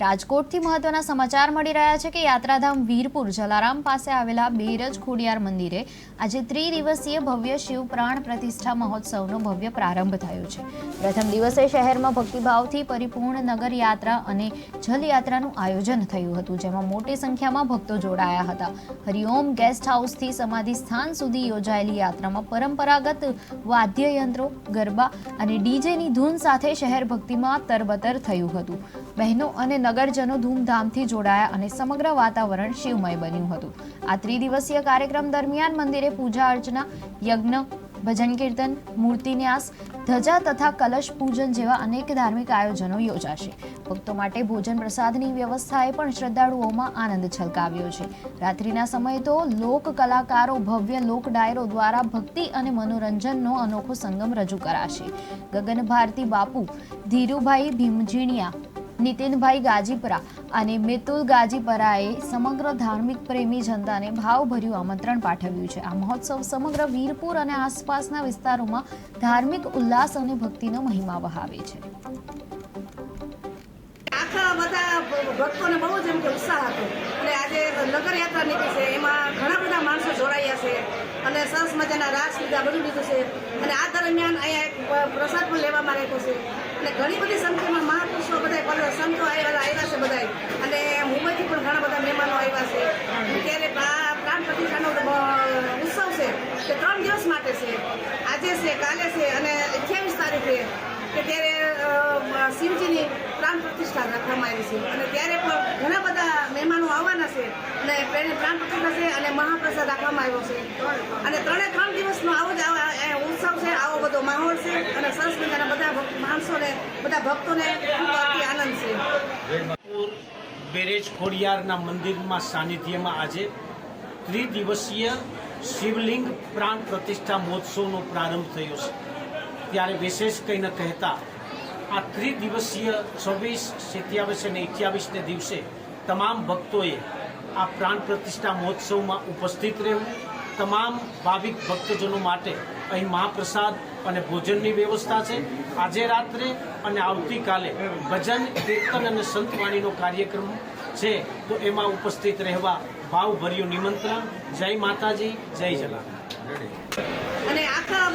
રાજકોટથી મહત્વના સમાચાર મળી રહ્યા છે કે યાત્રાધામ વીરપુર જલારામ પાસે આવેલા બેરજ ખોડિયાર મંદિરે આજે ત્રિદિવસીય ભવ્ય શિવ પ્રાણ પ્રતિષ્ઠા મહોત્સવનો ભવ્ય પ્રારંભ થયો છે. પ્રથમ દિવસે શહેરમાં ભક્તિભાવથી પરિપૂર્ણ નગર યાત્રા અને જલયાત્રાનું આયોજન થયું હતું, જેમાં મોટી સંખ્યામાં ભક્તો જોડાયા હતા. હરિઓમ ગેસ્ટ હાઉસથી સમાધિ સ્થાન સુધી યોજાયેલી યાત્રામાં પરંપરાગત વાદ્યયંત્રો ગરબા અને ડીજેની ધૂન સાથે શહેર ભક્તિમાં તરબતર થયું હતું. બહેનો અને નગરજનો ધૂમધામથી જોડાયા અને સમગ્ર વાતાવરણ શિવમય બન્યું હતું. આ ત્રિદિવસીય કાર્યક્રમ દરમિયાન મંદિરે પૂજા અર્ચના, યજ્ઞ, ભજન કીર્તન મૂર્તિન્યાસ ધજા તથા કલશ પૂજન જેવા અનેક ધાર્મિક આયોજનો યોજાશે. ભક્તો માટે ભોજન પ્રસાદની વ્યવસ્થાએ પણ શ્રદ્ધાળુઓમાં આનંદ છલકાવ્યો છે. રાત્રિના સમયે તો લોક કલાકારો ભવ્ય લોક ડાયરો દ્વારા ભક્તિ અને મનોરંજનનો અનોખો સંગમ રજૂ કરાશે. ગગન ભારતી બાપુ, ધીરુભાઈ ભીમજીણિયા નીતિનભાઈ ગાજીપરા અને મિતુલ ગાજીપરાએ સમગ્ર ધાર્મિક પ્રેમી જનતાને ભાવભર્યું આમંત્રણ પાઠવ્યું છે. આ મહોત્સવ સમગ્ર વીરપુર અને આસપાસના વિસ્તારોમાં ધાર્મિક ઉલ્લાસ અને ભક્તિનો મહિમા વહાવે છે. આખા બધા ભક્તોને બહુ જ ઉત્સાહ હતો. અને આજે નગરયાત્રા છે. એમાં ઘણા બધા માણસો જોડાયા છે. અને સરસ મજાના રાસ લીધા બધું લીધું છે. અને આ દરમિયાન અહીંયા પ્રસાદ પણ લેવામાં આવ્યો છે. અને ઘણી બધી સંખ્યામાં મહાપુરુષો બધા પણ સંતો આવેલા આવ્યા છે બધા અને મુંબઈથી પણ ઘણા બધા મહેમાનો આવ્યા છે અને ત્યારે પ્રા- પ્રાણ પ્રતિષ્ઠાનો બ- ઉત્સવ છે તે ત્રણ દિવસ માટે છે, આજે છે, કાલે છે, અને અઠ્યાવીસ તારીખે કે ત્યારે શિવજીની પ્રાણ પ્રતિષ્ઠા રાખવામાં આવી છે. અને ત્યારે પણ ઘણા બધા મહેમાનો આવવાના છે અને પ્રેરણે પ્રાણ પ્રતિષ્ઠા છે અને મહાપ્રસાદ રાખવામાં આવ્યો છે. અને ત્રણે ત્રણ દિવસનો આવો જ આવા ઉત્સવ છે, આવો બધો માહોલ છે અને સરસ મજાના બધા માણસોને, બધા ભક્તોને ખૂબ આનંદ છે. બેરેજ ખોડિયારના મંદિરમાં સાનિધ્યમાં આજે ત્રિદિવસીય શિવલિંગ પ્રાણ પ્રતિષ્ઠા મહોત્સવનો પ્રારંભ થયો છે. ત્યારે વિશેષ કંઈ ન કહેતા, આ ત્રિદિવસીય છવ્વીસ, સત્યાવીસ અને અઠ્યાવીસને દિવસે તમામ ભક્તોએ આ પ્રાણ પ્રતિષ્ઠા મહોત્સવમાં ઉપસ્થિત રહેવું, તમામ ભાવિક ભક્તજનો માટે અહીં મહાપ્રસાદ અને ભોજનની વ્યવસ્થા છે. આજે રાત્રે અને આવતીકાલે ભજન, કીર્તન અને સંતવાણીનો કાર્યક્રમ છે તો એમાં ઉપસ્થિત રહેવા ભાવભર્યું નિમંત્રણ. જય માતાજી જય જલા અને આખા